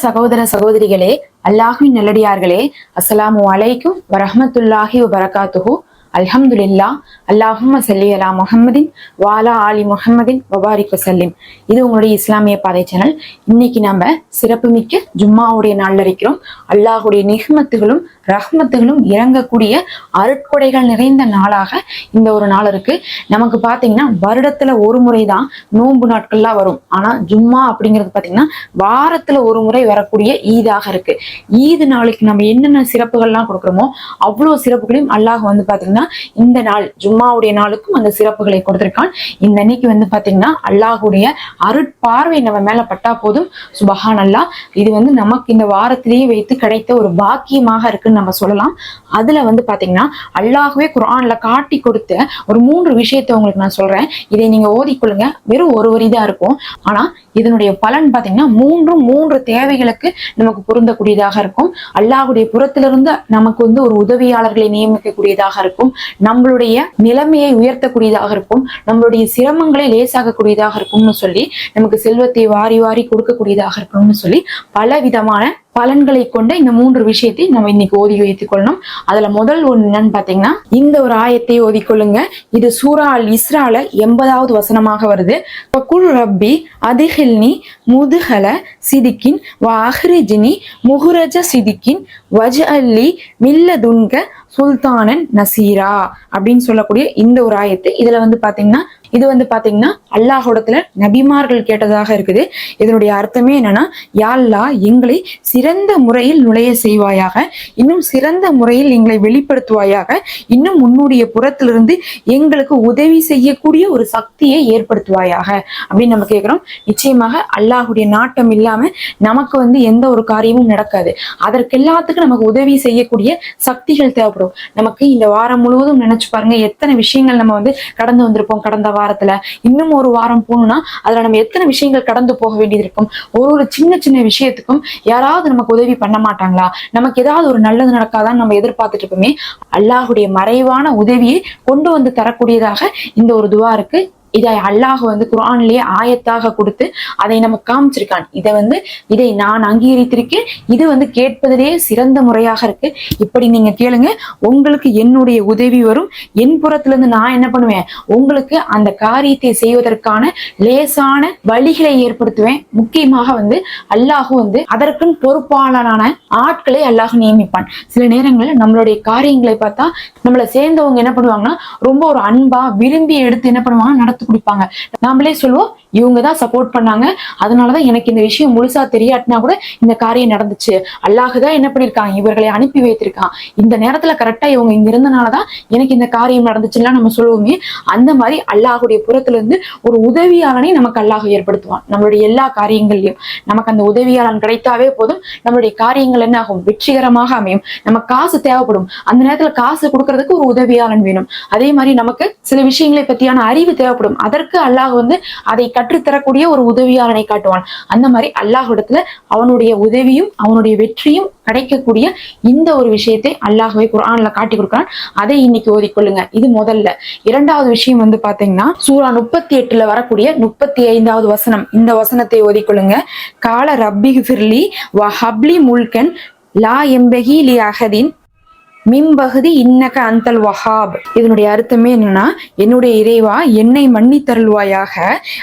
சகோதர சகோதரிகளே அல்லாஹின் நல்லடியார்களே அஸ்ஸலாமு அலைக்கும் வரஹமத்துல்லாஹி வரகாத்துஹூ அல்ஹம்துலில்லா. அல்லாஹும் சல்லி அலா முஹம்மதின் வாலா ஆலி முஹம்மதின் வபாரிக் வசல்லிம் இது உங்களுடைய இஸ்லாமிய பாதை சேனல். இன்னைக்கு நம்ம சிறப்புமிக்க ஜும்மாவுடைய நாள் இருக்கிறோம். அல்லாஹுடைய நிகமத்துகளும் ரஹ்மத்துகளும் இறங்கக்கூடிய அருட்கொடைகள் நிறைந்த நாளாக இந்த ஒரு நாள் இருக்கு. நமக்கு பாத்தீங்கன்னா வருடத்துல ஒரு முறை தான் நோன்பு நாட்கள்லாம் வரும். ஆனா ஜும்மா அப்படிங்கிறது பாத்தீங்கன்னா வாரத்துல ஒரு முறை வரக்கூடிய ஈதாக இருக்கு. ஈது நாளைக்கு நம்ம என்னென்ன சிறப்புகள்லாம் கொடுக்குறோமோ அவ்வளோ சிறப்புகளையும் அல்லாஹ் வந்து பாத்தீங்கன்னா இந்த நாள் ஜும்மாவுடைய நாளுக்கும் அந்த சிறப்புகளை கொடுத்திருக்கான். இந்த அன்னைக்கு வந்து பாத்தீங்கன்னா அல்லாஹுடைய அருட்பார்வை நம்ம மேல பட்டா போதும். சுபஹான் அல்லா இது வந்து நமக்கு இந்த வாரத்திலேயே வைத்து கிடைத்த ஒரு பாக்கியமாக இருக்குன்னு நம்ம சொல்லலாம். அதுல வந்து பாத்தீங்கன்னா அல்லாஹுவே குரான்ல காட்டி கொடுத்த ஒரு மூன்று விஷயத்தை உங்களுக்கு நான் சொல்றேன். இதை நீங்க ஓதிக்கொள்ளுங்க. வெறும் ஒரு வரி தான் இருக்கும். ஆனா இதனுடைய பலன் பாத்தீங்கன்னா மூன்று மூன்று தேவைகளுக்கு நமக்கு பொருந்தக்கூடியதாக இருக்கும். அல்லாஹுடைய புறத்திலிருந்து நமக்கு வந்து ஒரு உதவியாளர்களை நியமிக்கக்கூடியதாக இருக்கும். நம்மளுடைய நிலைமையை உயர்த்தக்கூடியதாக இருக்கும். நம்மளுடைய சிரமங்களை லேசாகக்கூடியதாக இருக்கும்னு சொல்லி நமக்கு செல்வத்தை வாரி வாரி கொடுக்கக்கூடியதாக இருக்கணும்னு சொல்லி பல விதமான பலன்களை கொண்ட இந்த மூன்று விஷயத்தை நம்ம இன்னைக்கு ஓதி வைத்துக் கொள்ளணும். அதுல முதல் ஒண்ணு என்னன்னு பாத்தீங்கன்னா இந்த ஒரு ஆயத்தை ஓதிக்கொள்ளுங்க இது சூரா அல் இஸ்ரால எண்பதாவது வசனமாக வருது. குல் ரப்பி அதிகில்னி முதுகல சிதிக்கின் அஹ்ரிஜினி முகுரஜ சிதிக்கின் வஜ் அல்லி மில்ல துன்க சுல்தானன் நசீரா அப்படின்னு சொல்லக்கூடிய இந்த ஒரு ஆயத்து. இதுல வந்து பாத்தீங்கன்னா இது வந்து பாத்தீங்கன்னா அல்லாஹோடத்துல நபிமார்கள் கேட்டதாக இருக்குது. இதனுடைய அர்த்தமே என்னன்னா யாழ்லா எங்களை சிறந்த முறையில் நுழைய செய்வாயாக இன்னும் சிறந்த முறையில் எங்களை வெளிப்படுத்துவாயாக இன்னும் உன்னுடைய புறத்திலிருந்து எங்களுக்கு உதவி செய்யக்கூடிய ஒரு சக்தியை ஏற்படுத்துவாயாக. அப்படின்னு நம்ம கேட்கிறோம் நிச்சயமாக அல்லாஹுடைய நாட்டம் இல்லாம நமக்கு வந்து எந்த ஒரு காரியமும் நடக்காது. அதற்கு எல்லாத்துக்கும் நமக்கு உதவி செய்யக்கூடிய சக்திகள் தேவைப்படும். நமக்கு இந்த வாரம் முழுவதும் நினைச்சு பாருங்க எத்தனை விஷயங்கள் நம்ம வந்து கடந்து வந்திருப்போம் கடந்த வாரத்துல இன்னும் ஒரு வாரம் போகணும்னா அதுல நம்ம எத்தனை விஷயங்கள் கடந்து போக வேண்டியது இருக்கும்? ஒரு ஒரு சின்ன சின்ன விஷயத்துக்கும் யாராவது நமக்கு உதவி பண்ண மாட்டாங்களா? நமக்கு ஏதாவது ஒரு நல்லது நடக்காதான் நம்ம எதிர்பார்த்துட்டு இருப்போமே அல்லாஹுடைய மறைவான உதவியை கொண்டு வந்து தரக்கூடியதாக இந்த ஒரு துவா இருக்கு. இதை அல்லாஹ் வந்து குரான்லயே ஆயத்தாக கொடுத்து அதை நமக்கு காமிச்சிருக்கான். இதை வந்து இதை நான் அங்கீகரித்திருக்கேன். இது வந்து கேட்பதிலேயே சிறந்த முறையாக இருக்கு. இப்படி நீங்க கேளுங்க. உங்களுக்கு என்னுடைய உதவி வரும். என் புறத்துல இருந்து நான் என்ன பண்ணுவேன்? உங்களுக்கு அந்த காரியத்தை செய்வதற்கான லேசான வழிகளை ஏற்படுத்துவேன். முக்கியமாக வந்து அல்லாஹு வந்து அதற்கும் பொறுப்பாளரான ஆட்களை அல்லாஹ் நியமிப்பான். சில நேரங்களில் நம்மளுடைய காரியங்களை பார்த்தா நம்மளை சேர்ந்தவங்க என்ன பண்ணுவாங்கன்னா ரொம்ப ஒரு அன்பா விரும்பி எடுத்து என்ன பண்ணுவாங்க கொடுப்பாங்க. நாமளே சொல்லுவோம் இவங்க தான் சப்போர்ட் பண்ணாங்க. அதனாலதான் எனக்கு இந்த விஷயம் முழுசா தெரியாட்டினா கூட இந்த காரியம் நடந்துச்சு. அல்லாஹ் தான் என்ன பண்ணிருக்காங்க? இவர்களை அனுப்பி வைத்திருக்கான். இந்த நேரத்துல கரெக்டா இவங்க இங்க இருந்தனாலதான் எனக்கு இந்த காரியம் நடந்துச்சுன்னா நம்ம சொல்லுவோமே. அந்த மாதிரி அல்லாஹுடைய புறத்துல இருந்து ஒரு உதவியாளனை நமக்கு அல்லாஹ் ஏற்படுத்துவான். நம்மளுடைய எல்லா காரியங்கள்லயும். நமக்கு அந்த உதவியாளன் கிடைத்தாவே போதும். நம்மளுடைய காரியங்கள் என்ன ஆகும் வெற்றிகரமாக அமையும். நமக்கு காசு தேவைப்படும். அந்த நேரத்துல காசு கொடுக்கறதுக்கு ஒரு உதவியாளன் வேணும். அதே மாதிரி நமக்கு சில விஷயங்களை பத்தியான அறிவு தேவைப்படும். அதற்கு அல்லாஹ் வந்து அதை கற்றுத்தரக்கூடிய ஒரு உதவியாளனை காட்டுவான். அந்த மாதிரி அல்லாஹிடத்துல அவனுடைய உதவியும் அவனுடைய வெற்றியும் கிடைக்கக்கூடிய இந்த ஒரு விஷயத்தை அல்லாஹவே குரான்ல காட்டி கொடுக்கிறான். அதை இன்னைக்கு ஓதிக்கொள்ளுங்க. இது முதல்ல. இரண்டாவது விஷயம் வந்து பாத்தீங்கன்னா சூரா முப்பத்தி எட்டுல வரக்கூடிய முப்பத்தி ஐந்தாவது வசனம். இந்த வசனத்தை ஓதிக்கொள்ளுங்க. கால ரப்பி ஃபிர்லி வஹப்லி ஹப்லி முல்கன் லா எம்பகி லி அஹதின் மிம்பகுதி இன்னக அந்தல் வஹாப். இதனுடைய அர்த்தமே என்னன்னா என்னுடைய இறைவா என்னை மன்னி தருள்வாயாக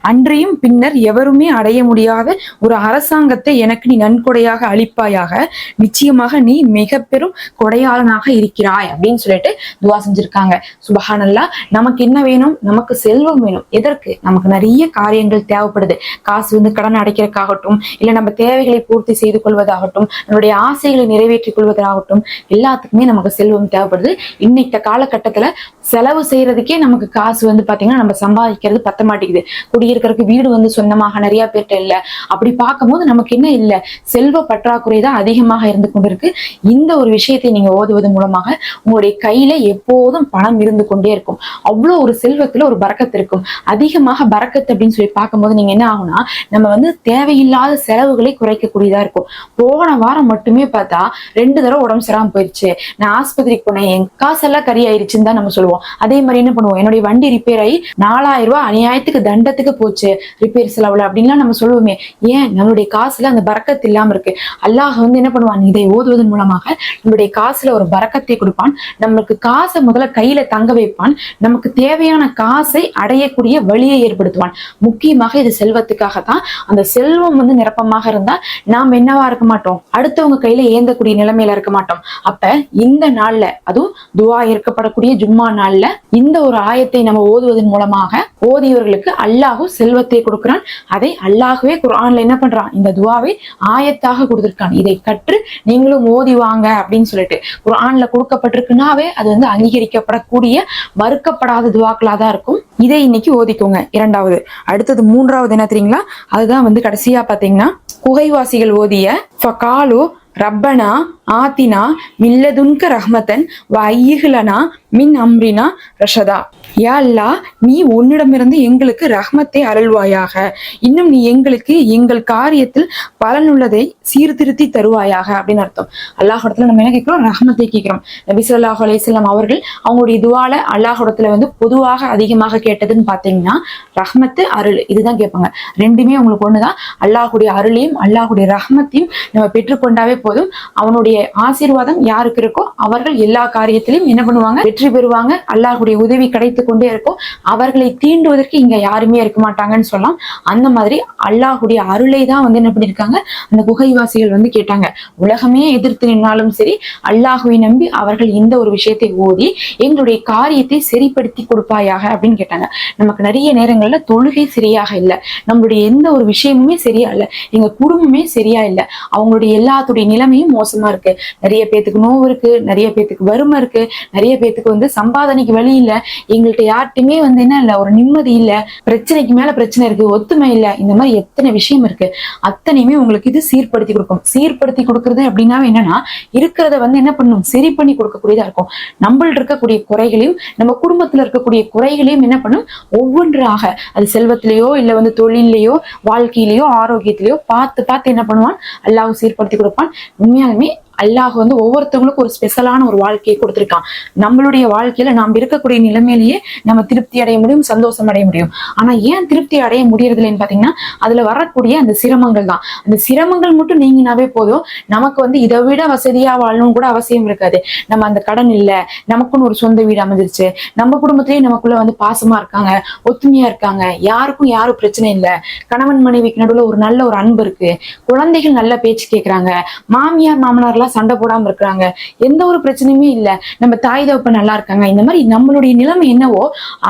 அன்றையும் பின்னர் எவருமே அடைய முடியாத ஒரு அரசாங்கத்தை எனக்கு நீ நன்கொடையாக அளிப்பாயாக. நிச்சயமாக நீ மிக பெரும் கொடையாளனாக இருக்கிறாய் அப்படின்னு சொல்லிட்டு துவா செஞ்சிருக்காங்க. சுபஹானல்லா நமக்கு என்ன வேணும்? நமக்கு செல்வம் வேணும். எதற்கு? நமக்கு நிறைய காரியங்கள் தேவைப்படுது. காசு வந்து கடன் அடைக்கிறதுக்காகட்டும் இல்ல நம்ம தேவைகளை பூர்த்தி செய்து கொள்வதாகட்டும் நம்மளுடைய ஆசைகளை நிறைவேற்றிக் கொள்வதாகட்டும் எல்லாத்துக்குமே நமக்கு நமக்கு செல்வம் தேவைப்படுது. இன்னைக்கு காலகட்டத்தில் செலவு செய்யறதுக்கே நமக்கு காசு வந்து பார்த்தீங்கன்னா நம்ம சம்பாதிக்கிறது பத்த மாட்டேங்குது. குடியிருக்கிறதுக்கு வீடு வந்து சொந்தமாக நிறைய பேர்கிட்ட இல்லை. அப்படி பார்க்கும்போது நமக்கு என்ன இல்லை? செல்வ பற்றாக்குறை தான் அதிகமாக இருந்து கொண்டிருக்கு. இந்த ஒரு விஷயத்தை நீங்க ஓதுவது மூலமாக உங்களுடைய கையில எப்போதும் பணம் இருந்து கொண்டே இருக்கும். அவ்வளோ ஒரு செல்வத்துல ஒரு பறக்கத்து இருக்கும். அதிகமாக பறக்கத்து அப்படின்னு சொல்லி பார்க்கும்போது நீங்க என்ன ஆகும்னா நம்ம வந்து தேவையில்லாத செலவுகளை குறைக்கக்கூடியதா இருக்கும். போன வாரம் மட்டுமே பார்த்தா ரெண்டு தடவை உடம்பு சரியாம போயிடுச்சு நான் நான் ஆஸ்பத்திரிக்கு போனேன். என் காசெல்லாம் கறி ஆயிருச்சுன்னு தான் நம்ம சொல்லுவோம். அதே மாதிரி என்ன பண்ணுவோம்? என்னுடைய வண்டி ரிப்பேர் ஆகி நாலாயிரம் ரூபாய் அநியாயத்துக்கு தண்டத்துக்கு போச்சு. ரிப்பேர் செலவுல அப்படின்லாம் நம்ம சொல்லுவோமே. ஏன்? நம்மளுடைய காசுல அந்த பறக்கத்து இல்லாம இருக்கு. அல்லாஹ் வந்து என்ன பண்ணுவான்? இதை ஓதுவதன் மூலமாக நம்மளுடைய காசுல ஒரு பறக்கத்தை கொடுப்பான். நமக்கு காசை முதல்ல கையில தங்க வைப்பான். நமக்கு தேவையான காசை அடையக்கூடிய வழியை ஏற்படுத்துவான். முக்கியமாக இது செல்வத்துக்காக தான் அந்த செல்வம் வந்து நிரப்பமாக இருந்தா நாம் என்னவா இருக்க மாட்டோம்? அடுத்தவங்க கையில ஏந்தக்கூடிய நிலைமையில இருக்க மாட்டோம். அப்ப இந்த இந்த நாள்ல அதுவும் துவா இருக்கப்படக்கூடிய ஜும்மா நாள்ல இந்த ஒரு ஆயத்தை நம்ம ஓதுவதன் மூலமாக ஓதியவர்களுக்கு அல்லாஹு செல்வத்தை கொடுக்கிறான். அதை அல்லாஹுவே குரான்ல என்ன பண்றான்? இந்த துவாவை ஆயத்தாக கொடுத்திருக்கான். இதை கற்று நீங்களும் ஓதி வாங்க அப்படின்னு சொல்லிட்டு குரான்ல கொடுக்கப்பட்டிருக்குனாவே அது வந்து அங்கீகரிக்கப்படக்கூடிய மறுக்கப்படாத துவாக்களா தான் இருக்கும். இதை இன்னைக்கு ஓதிக்கோங்க. இரண்டாவது. அடுத்தது மூன்றாவது என்ன தெரியுங்களா? அதுதான் வந்து கடைசியா பாத்தீங்கன்னா குகைவாசிகள் ஓதிய ஃபகாலு ரப்பனா ஆத்தினா மில்லதுன்க ரஹ்மத்தன் வையிகலனா மின் அம்ரினா ரஷதா. யா அல்லாஹ் நீ உன்னிடமிருந்து எங்களுக்கு ரஹ்மத்தை அருள்வாயாக. இன்னும் நீ எங்களுக்கு எங்கள் காரியத்தில் பலனுள்ளதை சீர்திருத்தி தருவாயாக அப்படின்னு அர்த்தம். அல்லாஹிடத்துல நம்ம என்ன கேட்கிறோம்? ரஹ்மத்தை கேட்கிறோம். நபி ஸல்லல்லாஹு அலையம் அவர்கள் அவங்களுடைய இதுவால அல்லாஹிடத்துல வந்து பொதுவாக அதிகமாக கேட்டதுன்னு பாத்தீங்கன்னா ரஹ்மத்து அருள் இதுதான் கேட்பாங்க. ரெண்டுமே உங்களுக்கு ஒண்ணுதான். அல்லாஹுடைய அருளையும் அல்லாஹுடைய ரஹ்மத்தையும் நம்ம பெற்றுக்கொண்டாவே போதும். அவனுடைய ஆசீர்வாதம் யாருக்கு இருக்கோ அவர்கள் எல்லா காரியத்திலும் என்ன பண்ணுவாங்க? வெற்றி பெறுவாங்க. அல்லாஹுடைய உதவி கிடைத்து கொண்டே இருக்கும். அவர்களை தீண்டுவதற்கு இங்க யாருமே இருக்க மாட்டாங்கன்னு சொல்லலாம். அந்த மாதிரி அல்லாஹுடைய அருளை தான் வந்து என்ன பண்ணிருக்காங்க அந்த குகைவாசிகள் வந்து கேட்டாங்க. உலகமே எதிர்த்து நின்னாலும் சரி அல்லாஹுவை நம்பி அவர்கள் இந்த ஒரு விஷயத்தை ஓதி எங்களுடைய காரியத்தை சரிப்படுத்தி கொடுப்பாயாக அப்படின்னு கேட்டாங்க. நமக்கு நிறைய நேரங்கள்ல தொழுகை சரியாக இல்லை. நம்மளுடைய எந்த ஒரு விஷயமுமே சரியா இல்லை. எங்க குடும்பமே சரியா இல்லை. அவங்களுடைய எல்லாத்துடைய நிலைமையும் மோசமா இருக்கு. நிறைய பேத்துக்கு நோவு இருக்கு நிறைய பேத்துக்கு வறுமை இருக்கு நிறைய பேத்துக்கு வந்து சம்பாதனைக்கு வழி இல்லை. இல்ல அவங்கள்ட்ட யார்கிட்டயுமே வந்து என்ன இல்ல ஒரு நிம்மதி இல்ல பிரச்சனைக்கு மேல பிரச்சனை இருக்கு ஒத்துமை இல்ல இந்த மாதிரி எத்தனை விஷயம் இருக்கு அத்தனையுமே உங்களுக்கு இது சீர்படுத்தி கொடுக்கும். சீர்படுத்தி கொடுக்கறது அப்படின்னா என்னன்னா இருக்கிறத வந்து என்ன பண்ணும்? சரி பண்ணி கொடுக்கக்கூடியதா இருக்கும். நம்மள்ட்ட இருக்கக்கூடிய குறைகளையும் நம்ம குடும்பத்துல இருக்கக்கூடிய குறைகளையும் என்ன பண்ணும்? ஒவ்வொன்றாக அது செல்வத்திலேயோ இல்ல வந்து தொழிலையோ வாழ்க்கையிலேயோ ஆரோக்கியத்திலேயோ பார்த்து பார்த்து என்ன பண்ணுவான்? அல்லாஹ் சீர்படுத்தி கொடுப்பான். உண்மையாலுமே அல்லாஹ் வந்து ஒவ்வொருத்தவங்களுக்கும் ஒரு ஸ்பெஷலான ஒரு வாழ்க்கையை கொடுத்திருக்கான். நம்மளுடைய வாழ்க்கையில நாம் இருக்கக்கூடிய நிலைமையிலேயே நம்ம திருப்தி அடைய முடியும் சந்தோஷம் அடைய முடியும். ஆனா ஏன் திருப்தி அடைய முடியறதில்லைன்னு பாத்தீங்கன்னா அதுல வரக்கூடிய அந்த சிரமங்கள் தான். அந்த சிரமங்கள் மட்டும் நீங்கினாவே போதும். நமக்கு வந்து இதை விட வசதியா வாழணும் கூட அவசியம் இருக்காது. நம்ம அந்த கடன் இல்ல நமக்குன்னு ஒரு சொந்த வீடு அமைஞ்சிருச்சு. நம்ம குடும்பத்திலேயே நமக்குள்ள வந்து பாசமா இருக்காங்க ஒத்துமையா இருக்காங்க. யாருக்கும் யாரும் பிரச்சனை இல்ல. கணவன் மனைவிக்கு நடுவுல ஒரு நல்ல ஒரு அன்பு இருக்கு. குழந்தைகள் நல்ல பேச்சு கேட்கறாங்க மாமியார் மாமனார் எல்லாம் சண்டை போடாம இருக்கிறாங்க. எந்த ஒரு பிரச்சனையுமே இல்ல. நம்ம தாய் தகப்ப நல்லா இருக்காங்க. இந்த மாதிரி நம்மளுடைய நிலைமை என்னவோ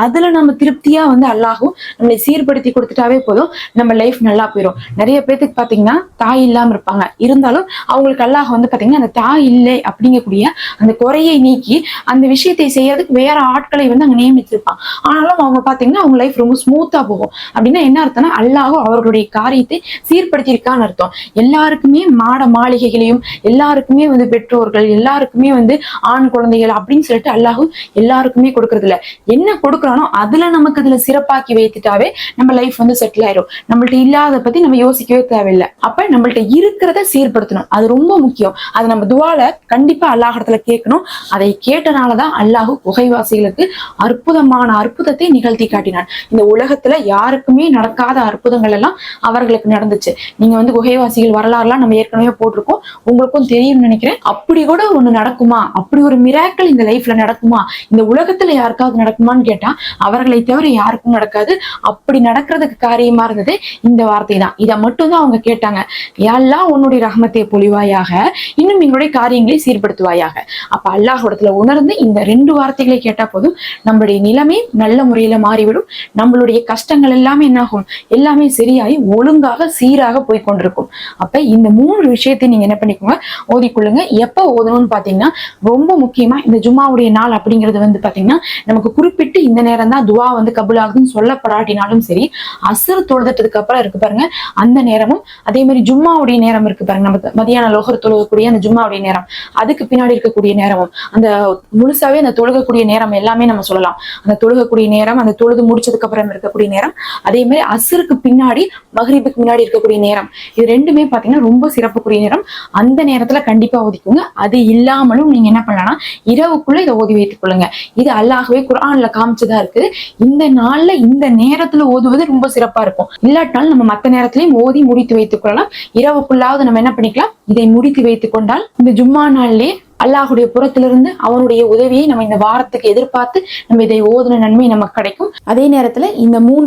அதுல நம்ம திருப்தியா வந்து அல்லாகும் நம்மளை சீர்படுத்தி கொடுத்துட்டாவே போதும். நம்ம லைஃப் நல்லா போயிடும் நிறைய பேத்துக்கு பாத்தீங்கன்னா தாய் இல்லாம இருப்பாங்க. இருந்தாலும் அவங்களுக்கு அல்லாஹ் வந்து பாத்தீங்கன்னா அந்த தாய் இல்லை அப்படிங்கக்கூடிய அந்த குறையை நீக்கி அந்த விஷயத்தை செய்யறதுக்கு வேற ஆட்களை வந்து அங்க நியமிச்சிருப்பான். ஆனாலும் அவங்க பாத்தீங்கன்னா அவங்க லைஃப் ரொம்ப ஸ்மூத்தா போகும். அப்படின்னா என்ன அர்த்தம்னா அல்லாஹும் அவர்களுடைய காரியத்தை சீர்படுத்தியிருக்கான்னு அர்த்தம். எல்லாருக்குமே மாட மாளிகைகளையும் எல்லாருக்கும் வந்து பெற்றோர்கள் எல்லாருக்குமே வந்து ஆண் குழந்தைகள் அப்படின்னு சொல்லிட்டு அல்லாஹும் எல்லாருக்குமே கொடுக்கறது இல்ல என்ன கொடுக்குறானோ அதுல நமக்கு இதுல சிறப்பாக்கி வைத்துட்டாவே நம்ம லைஃப் வந்து செட்டில் ஆயிரும். நம்மள்ட்ட இல்லாத பத்தி நம்ம யோசிக்கவே தேவையில்லை. அப்ப நம்மள்ட்ட இருக்கிறத சீர்படுத்தணும். அது ரொம்ப முக்கியம். அது நம்ம துவால கண்டிப்பா அல்லாஹிடத்துல கேட்கணும். அதை கேட்டனாலதான் அல்லாஹு குகைவாசிகளுக்கு அற்புதமான அற்புதத்தை நிகழ்த்தி காட்டினான். இந்த உலகத்துல யாருக்குமே நடக்காத அற்புதங்கள் எல்லாம் அவர்களுக்கு நடந்துச்சு. நீங்க வந்து குகைவாசிகள் வரலாறுலாம் நம்ம ஏற்கனவே போட்டிருக்கோம். உங்களுக்கும் தெரியும். தெரியும்னு நினைக்கிறேன். அப்படி கூட ஒண்ணு நடக்குமா? அப்படி ஒரு மிராக்கள் இந்த லைஃப்ல நடக்குமா? இந்த உலகத்துல யாருக்காவது நடக்குமான்னு கேட்டா அவர்களை தவிர யாருக்கும் நடக்காது. அப்படி நடக்கிறதுக்கு காரியமா இருந்தது இந்த வார்த்தை தான் இதை மட்டும் தான் அவங்க கேட்டாங்க. எல்லாம் உன்னுடைய ரகமத்தை பொழிவாயாக இன்னும் எங்களுடைய காரியங்களை சீர்படுத்துவாயாக. அப்ப அல்லாஹோடத்துல உணர்ந்து இந்த ரெண்டு வார்த்தைகளை கேட்டா போதும். நம்மளுடைய நிலைமை நல்ல முறையில மாறிவிடும். நம்மளுடைய கஷ்டங்கள் எல்லாமே என்னாகும்? எல்லாமே சரியாகி ஒழுங்காக சீராக போய் கொண்டிருக்கும் அப்ப இந்த மூணு விஷயத்தை நீங்க என்ன பண்ணிக்கோங்க. ஓதிக்கொள்ளுங்க எப்போ ஓதணும்னு பார்த்தீங்கன்னா ரொம்ப முக்கியமா இந்த ஜும்மாவுடைய நாள் அப்படிங்கிறது வந்து பார்த்தீங்கன்னா நமக்கு குறிப்பிட்டு இந்த நேரம் தான் துவா வந்து கபுலாகுதுன்னு சொல்லப்படாட்டினாலும் சரி அசர் தொழுதுட்டதுக்கு அப்புறம் இருக்கு பாருங்க அந்த நேரமும் அதே மாதிரி ஜும்மாவுடைய நேரம் இருக்கு பாருங்க. நம்ம மதியான லோகர் தொழுகக்கூடிய அந்த ஜும்மாவுடைய நேரம் அதுக்கு பின்னாடி இருக்கக்கூடிய நேரமும் அந்த முழுசாவே அந்த தொழுகக்கூடிய நேரம் எல்லாமே நம்ம சொல்லலாம். அந்த தொழுகக்கூடிய நேரம் அந்த தொழுது முடிச்சதுக்கு அப்புறம் இருக்கக்கூடிய நேரம் அதே மாதிரி அசருக்கு பின்னாடி மகரிபுக்கு முன்னாடி இருக்கக்கூடிய நேரம் இது ரெண்டுமே பாத்தீங்கன்னா ரொம்ப சிறப்புக்குரிய நேரம். அந்த நேரத்துல கண்டிப்பா ஓதிக்கோங்க அது இல்லாமலும் நீங்க என்ன பண்ணலாம்னா இரவுக்குள்ள இதை ஓதி வைத்துக் கொள்ளுங்க இது அல்லாகவே குரான்ல காமிச்சதா இருக்கு இந்த நாள்ல இந்த நேரத்துல ஓதுவது ரொம்ப சிறப்பா இருக்கும். இல்லாட்டாலும் நம்ம மத்த நேரத்திலையும் ஓதி முடித்து வைத்துக் கொள்ளலாம் இரவுக்குள்ளாவது நம்ம என்ன பண்ணிக்கலாம்? இதை முடித்து வைத்துக் கொண்டால் இந்த ஜும்மா நாள்லயே அல்லாஹுடைய புறத்திலிருந்து அவனுடைய உதவியை நம்ம இந்த வாரத்துக்கு எதிர்பார்த்து நம்ம இதை ஓதுன நன்மை நமக்கு கிடைக்கும். அதே நேரத்துல இந்த மூணு